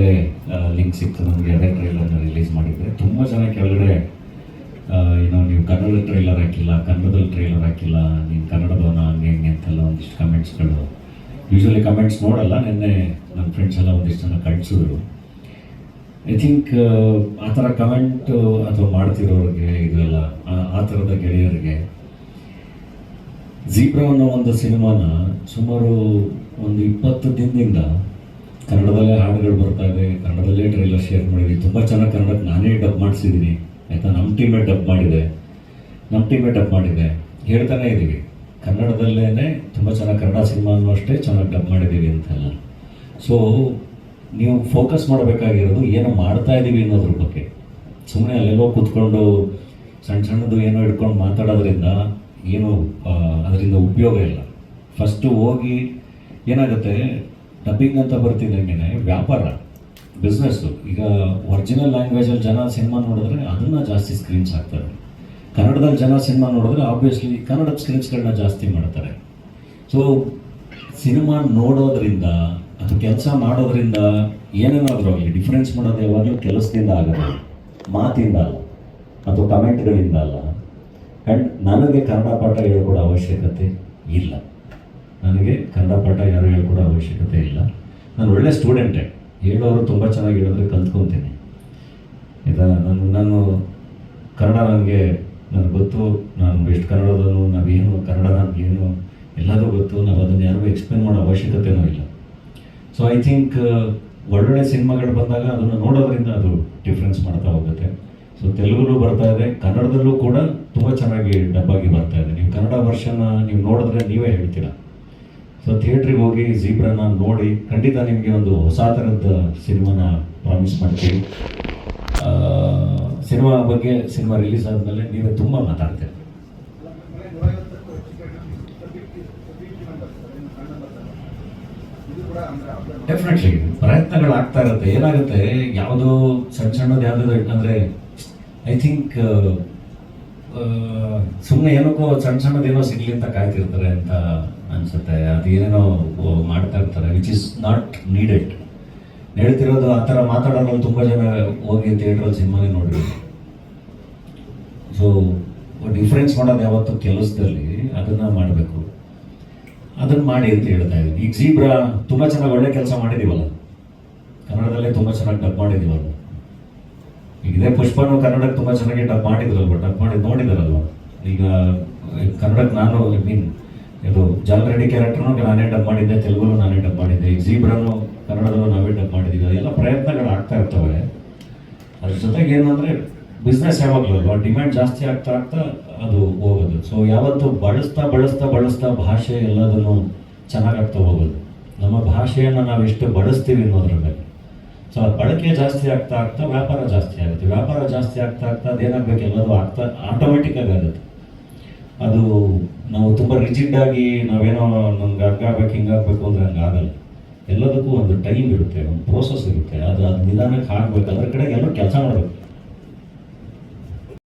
ಅದೇ ಲಿಂಕ್ ಸಿಕ್ತು ನನಗೆ ಅದೇ ಟ್ರೈಲರ್ನ ರಿಲೀಸ್ ಮಾಡಿದ್ದೆ ತುಂಬ ಜನ ಕೆಳಗಡೆ ಏನೋ ನೀವು ಕನ್ನಡ ಟ್ರೈಲರ್ ಹಾಕಿಲ್ಲ, ಕನ್ನಡದಲ್ಲಿ ಟ್ರೈಲರ್ ಹಾಕಿಲ್ಲ, ನೀನು ಕನ್ನಡದವನ ಹಂಗೆ ಹಿಂಗೆ ಅಂತೆಲ್ಲ ಒಂದಿಷ್ಟು ಕಮೆಂಟ್ಸ್ಗಳು ಯೂಶ್ವಲಿ ಕಮೆಂಟ್ಸ್ ನೋಡಲ್ಲ, ನಿನ್ನೆ ನನ್ನ ಫ್ರೆಂಡ್ಸ್ ಎಲ್ಲ ಒಂದಿಷ್ಟು ಜನ ಕಳಿಸಿದ್ರು. ಐ ಥಿಂಕ್ ಆ ಥರ ಕಮೆಂಟು ಅಥವಾ ಮಾಡ್ತಿರೋರಿಗೆ ಇದೆಲ್ಲ ಆ- ಆ ಥರದ ಗೆಳೆಯರಿಗೆ ಜೀಬ್ರಾ ಅನ್ನೋ ಒಂದು ಸಿನಿಮಾನ ಸುಮಾರು ಒಂದು ಇಪ್ಪತ್ತು ದಿನದಿಂದ ಕನ್ನಡದಲ್ಲೇ ಹಾಡುಗಳು ಬರ್ತಾ ಇದೆ, ಕನ್ನಡದಲ್ಲೇ ಟ್ರೈಲರ್ ಶೇರ್ ಮಾಡಿದ್ವಿ. ತುಂಬ ಚೆನ್ನಾಗಿ ಕನ್ನಡಕ್ಕೆ ನಾನೇ ಡಬ್ ಮಾಡಿಸಿದ್ದೀನಿ ಆಯಿತಾ? ನಮ್ಮ ಟೀಮೇ ಡಬ್ ಮಾಡಿದೆ. ನಮ್ಮ ಟೀಮೇ ಡಬ್ ಮಾಡಿದೆ. ಹೇಳ್ತಾನೆ ಇದ್ದೀವಿ ಕನ್ನಡದಲ್ಲೇ ತುಂಬ ಚೆನ್ನಾಗಿ ಕನ್ನಡ ಸಿನಿಮಾನು ಅಷ್ಟೇ ಚೆನ್ನಾಗಿ ಡಬ್ ಮಾಡಿದ್ದೀವಿ ಅಂತೆಲ್ಲ ಸೊ ನೀವು ಫೋಕಸ್ ಮಾಡಬೇಕಾಗಿರೋದು ಏನೋ ಮಾಡ್ತಾ ಇದ್ದೀವಿ ಅನ್ನೋದ್ರ ಬಗ್ಗೆ. ಸುಮ್ಮನೆ ಅಲ್ಲೆಲ್ಲೋ ಕೂತ್ಕೊಂಡು ಸಣ್ಣ ಸಣ್ಣದು ಏನೋ ಹಿಡ್ಕೊಂಡು ಮಾತಾಡೋದ್ರಿಂದ ಏನು ಅದರಿಂದ ಉಪಯೋಗ ಇಲ್ಲ. ಫಸ್ಟು ಹೋಗಿ ಏನಾಗುತ್ತೆ? ಡಬ್ಬಿಂಗ್ ಅಂತ ಬರ್ತಿದ್ದಂಗೆ ವ್ಯಾಪಾರ ಬಿಸ್ನೆಸ್ಸು ಈಗ ಒರಿಜಿನಲ್ ಲ್ಯಾಂಗ್ವೇಜಲ್ಲಿ ಜನ ಸಿನಿಮಾ ನೋಡಿದ್ರೆ ಅದನ್ನು ಜಾಸ್ತಿ ಸ್ಕ್ರೀನ್ಸ್ ಹಾಕ್ತಾರೆ. ಕನ್ನಡದಲ್ಲಿ ಜನ ಸಿನಿಮಾ ನೋಡಿದ್ರೆ ಆಬ್ವಿಯಸ್ಲಿ ಕನ್ನಡದ ಸ್ಕ್ರೀನ್ಸ್ಗಳನ್ನ ಜಾಸ್ತಿ ಮಾಡ್ತಾರೆ. ಸೊ ಸಿನಿಮಾ ನೋಡೋದ್ರಿಂದ ಅದು ಕೆಲಸ ಮಾಡೋದ್ರಿಂದ ಏನೇನಾದರೂ ಆಗಲಿ ಡಿಫ್ರೆನ್ಸ್ ಮಾಡೋದು ಯಾವಾಗಲೂ ಕೆಲಸದಿಂದ ಆಗೋದು ಮಾತಿಂದ ಅಲ್ಲ, ಅಥವಾ ಕಮೆಂಟ್ಗಳಿಂದ ಅಲ್ಲ. ಆ್ಯಂಡ್ ನನಗೆ ಕನ್ನಡ ಪಾಠ ಹೇಳ್ಕೊಡೋ ಅವಶ್ಯಕತೆ ಇಲ್ಲ. ನನಗೆ ಕನ್ನಡ ಪಾಠ ಯಾರು ಹೇಳ್ಕೊಡೋ ಅವಶ್ಯಕತೆ ಒಳ್ಳೆ ಸ್ಟೂಡೆಂಟೇ. ಹೇಳೋರು ತುಂಬ ಚೆನ್ನಾಗಿ ಹೇಳಿದ್ರೆ ಕಲ್ತ್ಕೊತೀನಿ. ಆಯಿತಾ ನಾನು ನಾನು ಕನ್ನಡ ನನಗೆ ನನಗೆ ಗೊತ್ತು, ನಾನು ಎಷ್ಟು ಕನ್ನಡದನು ನಾವೇನು ಕನ್ನಡ ನನಗೇನು ಎಲ್ಲದೂ ಗೊತ್ತು ನಾವು ಅದನ್ನು ಯಾರಿಗೂ ಎಕ್ಸ್ಪ್ಲೇನ್ ಮಾಡೋ ಅವಶ್ಯಕತೆನೂ ಇಲ್ಲ. ಸೊ ಐ ಥಿಂಕ್ ಒಳ್ಳೊಳ್ಳೆ ಸಿನಿಮಾಗಳು ಬಂದಾಗ ಅದನ್ನು ನೋಡೋದ್ರಿಂದ ಅದು ಡಿಫ್ರೆನ್ಸ್ ಮಾಡ್ತಾ ಹೋಗುತ್ತೆ. ಸೊ ತೆಲುಗುಲು ಬರ್ತಾ ಇದೆ, ಕನ್ನಡದಲ್ಲೂ ಕೂಡ ತುಂಬ ಚೆನ್ನಾಗಿ ಡಬ್ಬಾಗಿ ಬರ್ತಾ ಇದೆ. ನೀವು ಕನ್ನಡ ವರ್ಷನ ನೀವು ನೋಡಿದ್ರೆ ನೀವೇ ಹೇಳ್ತೀರಾ? ಸೊ ಥಿಯೇಟ್ರಿಗೆ ಹೋಗಿ ಜೀಬ್ರನ್ನ ನೋಡಿ, ಖಂಡಿತ ನಿಮಗೆ ಒಂದು ಹೊಸ ಥರದ ಸಿನಿಮಾನ ಪ್ರಾಮಿಸ್ ಮಾಡ್ತೀವಿ ಸಿನಿಮಾ ಬಗ್ಗೆ ಸಿನಿಮಾ ರಿಲೀಸ್ ಆದಮೇಲೆ ನೀವೇ ತುಂಬ ಮಾತಾಡ್ತೀರ. ಡೆಫಿನೆಟ್ಲಿ ಪ್ರಯತ್ನಗಳು ಆಗ್ತಾ ಇರುತ್ತೆ. ಏನಾಗುತ್ತೆ? ಯಾವುದೋ ಸಣ್ಣ ಸಣ್ಣದು ಯಾವುದೋ ಅಂದರೆ ಐ ಥಿಂಕ್ ಸುಮ್ಮನೆ ಏನಕ್ಕೋ ಸಣ್ಣ ಸಣ್ಣದೇನೋ ಸಿಗ್ಲಿ ಅಂತ ಕಾಯ್ತಿರ್ತಾರೆ ಅಂತ ಅನ್ಸುತ್ತೆ. ಅದು ಏನೇನೋ ಮಾಡ್ತಾ ಇರ್ತಾರೆ ವಿಚ್ ಇಸ್ ನಾಟ್ ನೀಡೆಡ್ ಹೇಳ್ತಿರೋದು ಆ ಥರ ಮಾತಾಡೋದ್ರಲ್ಲಿ ತುಂಬ ಜನ ಹೋಗಿ ಥಿಯೇಟ್ರಲ್ಲಿ ಸಿನಿಮಾನೇ ನೋಡಿದ್ರು ಸೊ ಡಿಫ್ರೆನ್ಸ್ ಮಾಡೋದು ಯಾವತ್ತು ಕೆಲಸದಲ್ಲಿ ಅದನ್ನು ಮಾಡಬೇಕು. ಅದನ್ನು ಮಾಡಿ ಅಂತ ಹೇಳ್ತಾ ಇದ್ದೀನಿ. ಈಗ ಜೀಬ್ರಾ ತುಂಬ ಚೆನ್ನಾಗಿ ಒಳ್ಳೆ ಕೆಲಸ ಮಾಡಿದ್ದೀವಲ್ಲ ಕನ್ನಡದಲ್ಲೇ ತುಂಬ ಚೆನ್ನಾಗಿ ಡಬ್ ಮಾಡಿದ್ದೀವಲ್ಲ ಇದೇ ಪುಷ್ಪನು ಕನ್ನಡಕ್ಕೆ ತುಂಬ ಚೆನ್ನಾಗಿ ಡಬ್ ಮಾಡಿದ್ರಲ್ವ? ಡಬ್ ಮಾಡಿ ನೋಡಿದಾರಲ್ವ? ಈಗ ಕನ್ನಡಕ್ಕೆ ನಾನು, ಐ ಮೀನ್, ಇದು ಜಾಲ್ ರೆಡ್ಡಿ ಕ್ಯಾರೆಕ್ಟರ್ನು ನಾನೇ ಡಬ್ ಮಾಡಿದ್ದೆ ತೆಲುಗು ನಾನೇ ಡಬ್ ಮಾಡಿದ್ದೆ, ಈಗ ಜೀಬ್ರನು ಕನ್ನಡದಲ್ಲೂ ನಾವೇ ಡಬ್ ಮಾಡಿದ್ದೀವಿ, ಅದೆಲ್ಲ ಪ್ರಯತ್ನಗಳು ಆಗ್ತಾ ಇರ್ತವೆ. ಅದ್ರ ಜೊತೆಗೆ ಏನು ಅಂದರೆ ಬಿಸ್ನೆಸ್ ಯಾವಾಗಲೂ ಅಲ್ವಾ ಡಿಮ್ಯಾಂಡ್ ಜಾಸ್ತಿ ಆಗ್ತಾ ಆಗ್ತಾ ಅದು ಹೋಗೋದು. ಸೊ ಯಾವತ್ತು ಬಳಸ್ತಾ ಬಳಸ್ತಾ ಬಳಸ್ತಾ ಭಾಷೆ ಎಲ್ಲದನ್ನು ಚೆನ್ನಾಗಾಗ್ತಾ ಹೋಗೋದು. ನಮ್ಮ ಭಾಷೆಯನ್ನು ನಾವು ಎಷ್ಟು ಬಳಸ್ತೀವಿ ಅನ್ನೋದ್ರ ಮೇಲೆ. ಸೊ ಅದು ಬಳಕೆ ಜಾಸ್ತಿ ಆಗ್ತಾ ಆಗ್ತಾ ವ್ಯಾಪಾರ ಜಾಸ್ತಿ ಆಗುತ್ತೆ. ವ್ಯಾಪಾರ ಜಾಸ್ತಿ ಆಗ್ತಾ ಆಗ್ತಾ ಅದೇನಾಗಬೇಕು ಎಲ್ಲದೂ ಆಗ್ತಾ ಆಟೋಮೆಟಿಕ್ಕಾಗಿ ಆಗುತ್ತೆ. ಅದು ನಾವು ತುಂಬ ರಿಜಿಡ್ ಆಗಿ ನಾವೇನೋ ನಮ್ಗೆ ಹಂಗಾಗ್ಬೇಕು ಹಿಂಗಾಗಬೇಕು ಅಂದರೆ ಹಂಗೆ ಆಗಲ್ಲ. ಎಲ್ಲದಕ್ಕೂ ಒಂದು ಟೈಮ್ ಇರುತ್ತೆ, ಒಂದು ಪ್ರೋಸೆಸ್ ಇರುತ್ತೆ. ಅದು ಅದು ನಿಧಾನಕ್ಕೆ ಆಗ್ಬೇಕು. ಅದ್ರ ಕಡೆ ಎಲ್ಲರೂ ಕೆಲಸ ಮಾಡಬೇಕು.